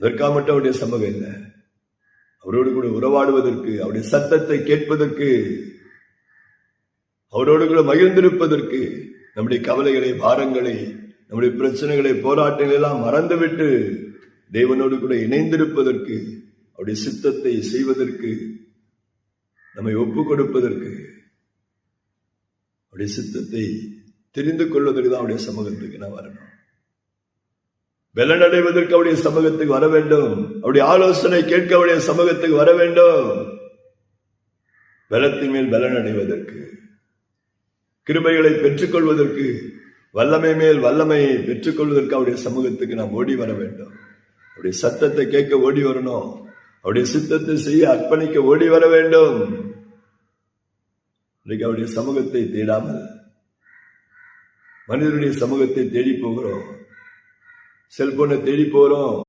அதற்காக மட்டும் அவருடைய சமூகம் இல்லை. அவரோடு கூட உறவாடுவதற்கு அவருடைய சத்தத்தை கேட்பதற்கு அவரோடு கூட மகிழ்ந்திருப்பதற்கு நம்முடைய கவலைகளை பாரங்களை நம்முடைய பிரச்சனைகளை போராட்டங்களை எல்லாம் மறந்துவிட்டு தேவனோடு கூட இணைந்திருப்பதற்கு அவருடைய சித்தத்தை செய்வதற்கு நம்மை ஒப்பு கொடுப்பதற்கு அவருடைய சித்தத்தை தெரிந்து கொள்வதற்கு தான் அவருடைய சமூகத்துக்கு நான் வரணும். வெள்ளடைவதற்கு அவருடைய சமூகத்துக்கு வர வேண்டும். அவருடைய ஆலோசனை கேட்க அவருடைய சமூகத்துக்கு வர வேண்டும். பலத்தின் மேல் பலனடைவதற்கு கிருபைகளை பெற்றுக்கொள்வதற்கு வல்லமை மேல் வல்லமையை பெற்றுக்கொள்வதற்கு அவருடைய சமூகத்துக்கு நாம் ஓடி வர வேண்டும். அவருடைய சத்தத்தை கேட்க ஓடி வரணும். அவருடைய சித்தத்தை செய்ய அர்ப்பணிக்க ஓடி வர வேண்டும். இன்றைக்கு அவருடைய சமூகத்தை தேடாமல் மனிதனுடைய சமூகத்தை தேடி போகிறோம். செல்போனை தேடி போறோம்.